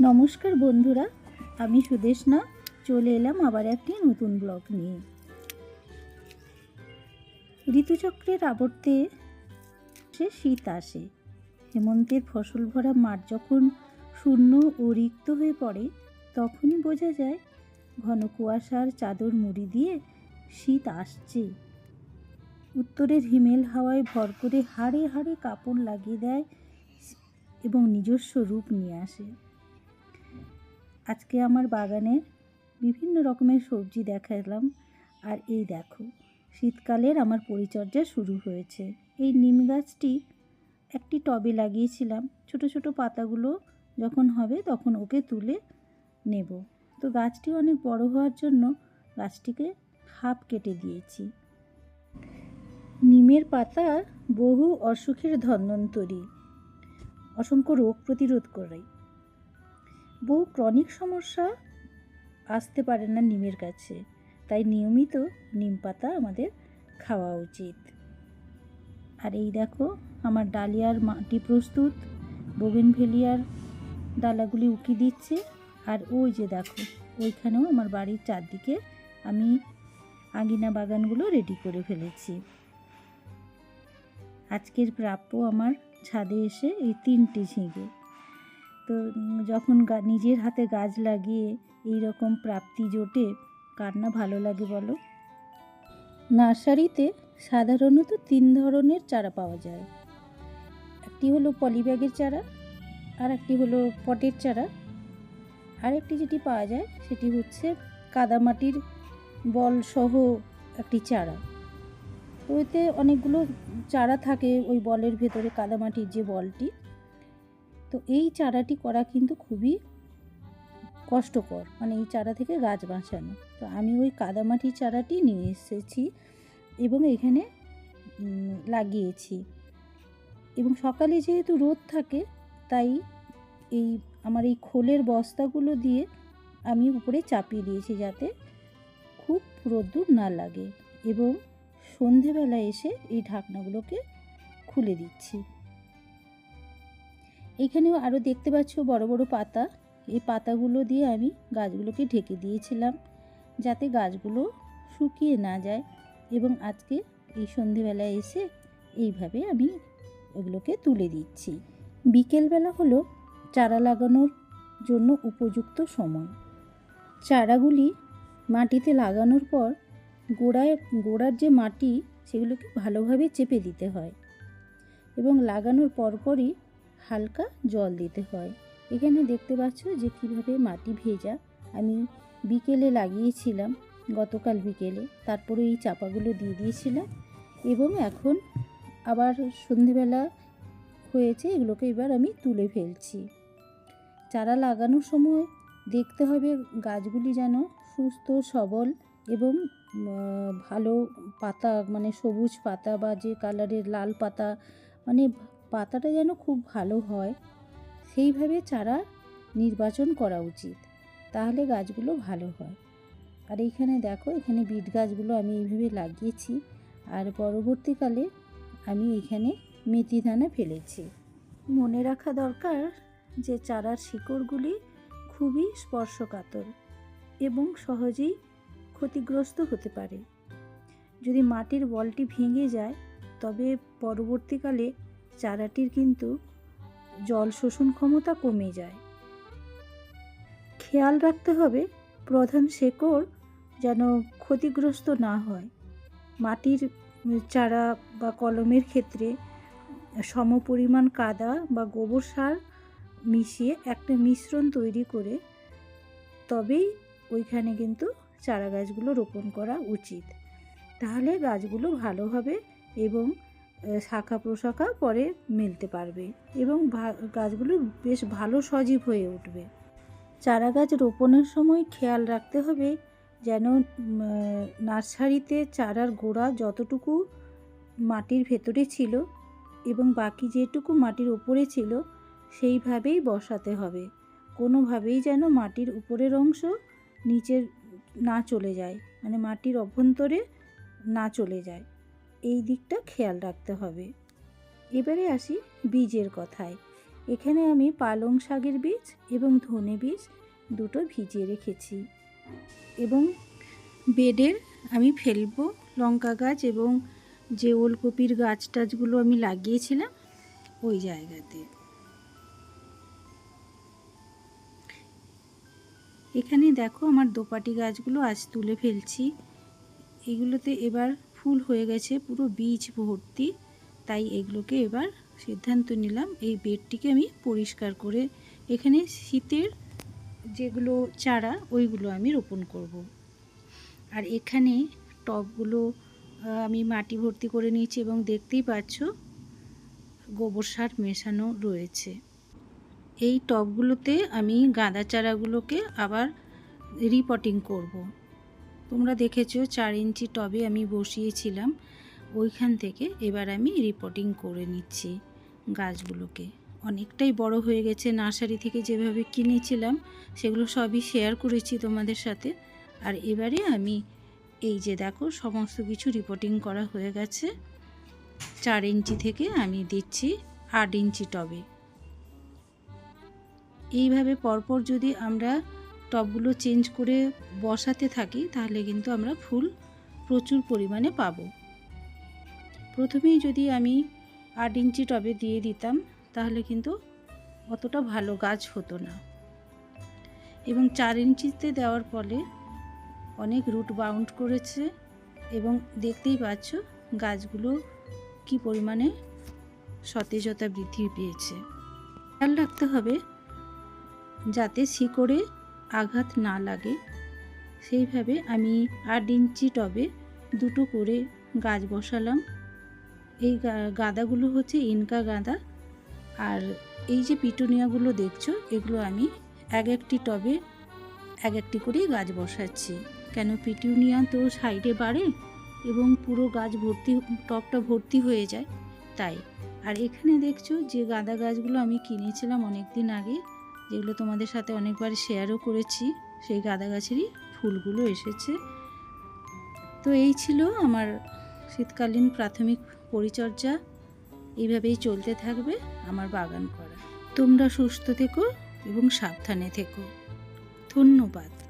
নমস্কার বন্ধুরা, আমি সুদেশনা চলে এলাম আবার একটি নতুন ব্লগ নিয়ে। ঋতুচক্রের আবর্তে সে শীত আসে। হেমন্তের ফসল ভরা মাঠ যখন শূন্য ও রিক্ত হয়ে পড়ে, তখনই বোঝা যায়, ঘন কুয়াশার চাদর মুড়ি দিয়ে শীত আসছে। উত্তরের হিমেল হাওয়ায় ভর করে হাড়ে হাড়ে কাপড় লাগিয়ে দেয় এবং নিজস্ব রূপ নিয়ে আসে। আজকে আমার বাগানে বিভিন্ন রকমের সবজি দেখালাম। আর এই দেখো, শীতকালের আমার পরিচর্যা শুরু হয়েছে। এই নিম গাছটি একটি টবে লাগিয়েছিলাম। ছোট ছোট পাতাগুলো যখন হবে তখন ওকে তুলে নেব। তো গাছটি অনেক বড় হওয়ার জন্য গাছটিকে হাফ কেটে দিয়েছি। নিমের পাতা বহু অসুখের ধন্বন্তরী অসংখ্য রোগ প্রতিরোধ করে। বহু ক্রনিক সমস্যা আসতে পারে না নিমের কাছে। তাই নিয়মিত নিম পাতা আমাদের খাওয়া উচিত। আর এই দেখো, আমার ডালিয়ার মাটি প্রস্তুত বোগেনভেলিয়ার ডালাগুলি উকি দিচ্ছে। আর ওই যে দেখো, ওইখানেও আমার বাড়ির চারদিকে আমি আঙিনা বাগানগুলো রেডি করে ফেলেছি। আজকের প্রাপ্য আমার ছাদে এসে এই তিনটি ঝিঙে। তো যখন গা- নিজের হাতে গাছ লাগিয়ে এই রকম প্রাপ্তি জোটে, কার না ভালো লাগে বলো? নার্সারিতে সাধারণত তিন ধরনের চারা পাওয়া যায়। একটি হলো পলিব্যাগের চারা, আর একটি হলো পটের চারা। আর একটি যেটি পাওয়া যায়, সেটি হচ্ছে কাদামাটির বল সহ একটি চারা। তো এতে অনেকগুলো চারা থাকে ওই বলের ভেতরে, কাদামাটির যে বলটি। তো এই চারাটি করা কিন্তু খুবই কষ্টকর মানে এই চারা থেকে গাছ বাঁচানো। তো আমি ওই কাদামাটি চারাটি নিয়ে এসেছি এবং এখানে লাগিয়েছি। এবং সকালে যেহেতু রোদ থাকে, তাই এই, আমার এই খোলের বস্তাগুলো দিয়ে আমি উপরে চাপিয়ে দিয়েছি যাতে খুব রোদ্দুর না লাগে। এবং সন্ধেবেলা এসে এই ঢাকনাগুলোকে খুলে দিচ্ছি। এখানেও আরও দেখতে পাচ্ছ বড় বড় পাতা। এই পাতাগুলো দিয়ে আমি গাছগুলোকে ঢেকে দিয়েছিলাম যাতে গাছগুলো শুকিয়ে না যায় এবং আজকে এই সন্ধেবেলায় এসে এইভাবে আমি ওগুলোকে তুলে দিচ্ছি। বিকেলবেলা হলো চারা লাগানোর জন্য উপযুক্ত সময়। চারাগুলি মাটিতে লাগানোর পর গোড়ায়, গোড়ার যে মাটি সেগুলোকে ভালোভাবে চেপে দিতে হয় এবং লাগানোর পরপরই হালকা জল দিতে হয়। এখানে দেখতে পাচ্ছ যে কীভাবে মাটি ভেজা। আমি বিকেলে লাগিয়েছিলাম, গতকাল বিকেলে। তারপরে এই চাপাগুলো দিয়ে দিয়েছিলাম এবং এখন আবার সন্ধেবেলা হয়েছে, এগুলোকে এবার আমি তুলে ফেলছি। চারা লাগানোর সময় দেখতে হবে গাছগুলি যেন সুস্থ, সবল এবং ভালো পাতা মানে সবুজ পাতা বা যে কালারের লাল পাতা মানে পাতাটা যেন খুব ভালো হয়, সেইভাবে চারা নির্বাচন করা উচিত, তাহলে গাছগুলো ভালো হয়। আর এইখানে দেখো, এখানে বিট গাছগুলো আমি এইভাবে লাগিয়েছি, আর পরবর্তীকালে আমি এখানে মেথি দানা ফেলেছি। মনে রাখা দরকার যে চারার শিকড়গুলি খুবই স্পর্শকাতর এবং সহজেই ক্ষতিগ্রস্ত হতে পারে। যদি মাটির বলটি ভেঙে যায়, তবে পরবর্তীকালে চারাটির কিন্তু জল শোষণ ক্ষমতা কমে যায়। খেয়াল রাখতে হবে প্রধান শেকড় যেন ক্ষতিগ্রস্ত না হয়। মাটির চারা বা কলমের ক্ষেত্রে সমপরিমাণ কাদা বা গোবর সার মিশিয়ে একটা মিশ্রণ তৈরি করে তবেই ওইখানে কিন্তু চারা গাছগুলো রোপণ করা উচিত। তাহলে গাছগুলো ভালো হবে এবং শাখা প্রশাখা পরে মেলতে পারবে এবং গাছগুলো বেশ ভালো সজীব হয়ে উঠবে। চারা গাছ রোপণের সময় খেয়াল রাখতে হবে যেন নার্সারিতে চারার গোড়া যতটুকু মাটির ভেতরে ছিল এবং বাকি যেটুকু মাটির উপরে ছিল সেইভাবেই বসাতে হবে। কোনোভাবেই যেন মাটির উপরের অংশ নিচের না চলে যায় মানে মাটির অভ্যন্তরে না চলে যায়। এই দিকটা খেয়াল রাখতে হবে। এবারে আসি বীজের কথায়। এখানে আমি পালং শাকের বীজ এবং ধনে বীজ দুটো ভিজিয়ে রেখেছি। এবং বেডের আমি ফেলব লঙ্কা গাছ এবং যে ওলকপির গাছ টাছগুলো আমি লাগিয়েছিলাম ওই জায়গাতে। এখানে দেখো আমার দোপাটি গাছগুলো আজ তুলে ফেলছি। এগুলোতে এবার ফুল হয়ে গেছে, পুরো বীজ ভর্তি তাই এগুলোকে এবার সিদ্ধান্ত নিলাম, এই বেডটিকে আমি পরিষ্কার করে এখানে শীতের যেগুলো চারা, ওইগুলো আমি রোপণ করব। আর এখানে টবগুলো আমি মাটি ভর্তি করে নিয়েছি এবং দেখতেই পাচ্ছ গোবর সার মেশানো রয়েছে এই টবগুলোতে আমি গাঁদা চারাগুলোকে আবার রিপটিং করব। তোমরা দেখেছ চার ইঞ্চি টবে আমি বসিয়েছিলাম। ওইখান থেকে এবার আমি রিপোর্টিং করে নিচ্ছি গাছগুলোকে। অনেকটাই বড় হয়ে গেছে নার্সারি থেকে যেভাবে কিনেছিলাম, সেগুলো সবই শেয়ার করেছি তোমাদের সাথে। আর এবারে আমি এই যে দেখো, সমস্ত কিছু রিপোর্টিং করা হয়ে গেছে। চার ইঞ্চি থেকে আমি দিচ্ছি আট ইঞ্চি টবে। এইভাবে পরপর যদি আমরা টবগুলো চেঞ্জ করে বসাতে থাকি, তাহলে কিন্তু আমরা ফুল প্রচুর পরিমাণে পাব। প্রথমেই যদি আমি আট ইঞ্চি টবে দিয়ে দিতাম, তাহলে কিন্তু অতটা ভালো গাছ হতো না। এবং চার ইঞ্চিতে দেওয়ার ফলে অনেক রুট বাউন্ড করেছে এবং দেখতেই পাচ্ছ গাছগুলো কি পরিমাণে সতেজতা বৃদ্ধি পেয়েছে। খেয়াল রাখতে হবে যাতে শিকড়ে আঘাত না লাগে। সেইভাবে আমি আট ইঞ্চি টবে দুটো করে গাছ বসালাম। এই গাঁদাগুলো হচ্ছে ইনকা গাঁদা। আর এই যে পিটুনিয়াগুলো দেখছ, এগুলো আমি এক একটি টবে এক একটি করেই গাছ বসাচ্ছি। কেন পিটুনিয়া তো সাইডে বাড়ে এবং পুরো গাছ ভর্তি, টবটা ভর্তি হয়ে যায়, তাই। আর এখানে দেখছ যে গাঁদা গাছগুলো আমি কিনেছিলাম অনেক দিন আগে। যেগুলো তোমাদের সাথে অনেকবার শেয়ারও করেছি, সেই গাঁদা গাছেরই ফুলগুলো এসেছে। তো এই ছিল আমার শীতকালীন প্রাথমিক পরিচর্যা। এইভাবেই চলতে থাকবে আমার বাগান করা। তোমরা সুস্থ থেকো এবং সাবধানে থেকো। ধন্যবাদ।